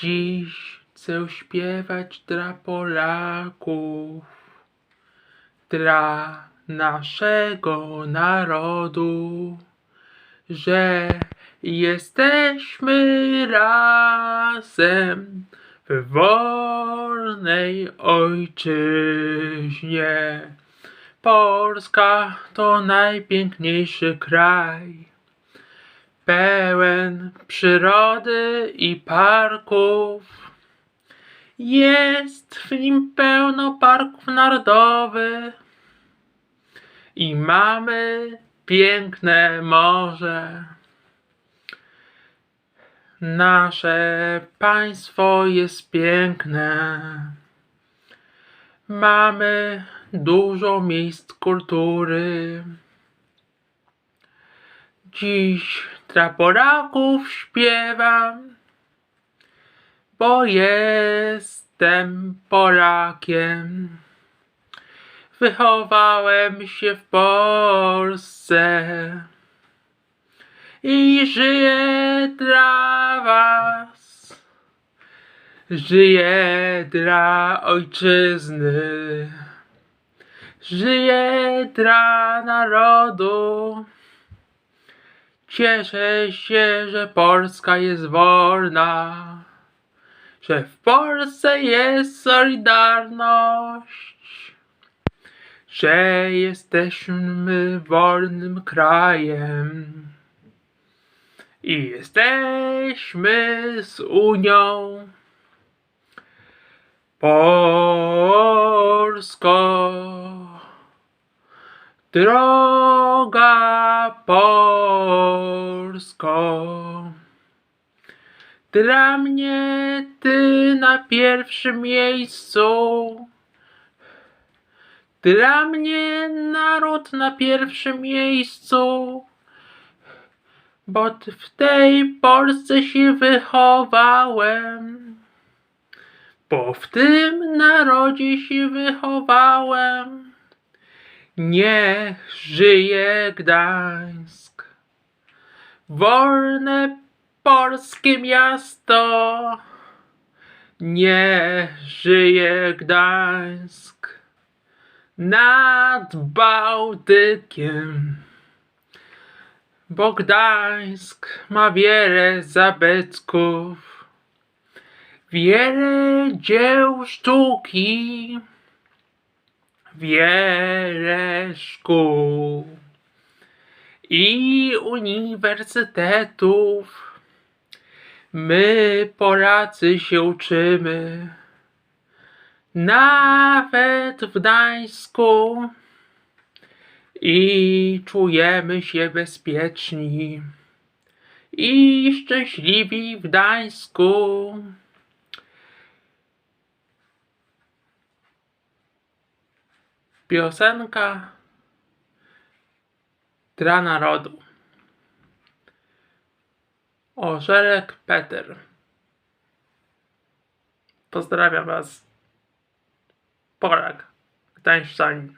Dziś chcę śpiewać dla Polaków, dla naszego narodu, że jesteśmy razem w wolnej ojczyźnie. Polska to najpiękniejszy kraj, przyrody i parków. Jest w nim pełno parków narodowych i mamy piękne morze. Nasze państwo jest piękne. Mamy dużo miejsc kultury. Dziś dla Polaków śpiewam, bo jestem Polakiem. Wychowałem się w Polsce i żyję dla Was. Żyję dla ojczyzny. Żyję dla narodu. Cieszę się, że Polska jest wolna, że w Polsce jest solidarność, że jesteśmy wolnym krajem i jesteśmy z Unią. Polsko, droga Polsko, dla mnie ty na pierwszym miejscu. Dla mnie naród na pierwszym miejscu, bo w tej Polsce się wychowałem. Bo w tym narodzie się wychowałem. Niech żyje Gdańsk. Wolne polskie miasto. Niech żyje Gdańsk. Nad Bałtykiem. Bo Gdańsk ma wiele zabytków wiele dzieł sztuki, wiele szkół i uniwersytetów. My, Polacy, się uczymy, nawet w Gdańsku i czujemy się bezpieczni i szczęśliwi w Gdańsku. Piosenka dla narodu. Orzelek Peter. Pozdrawiam Was. Polak. Gdańszczanin.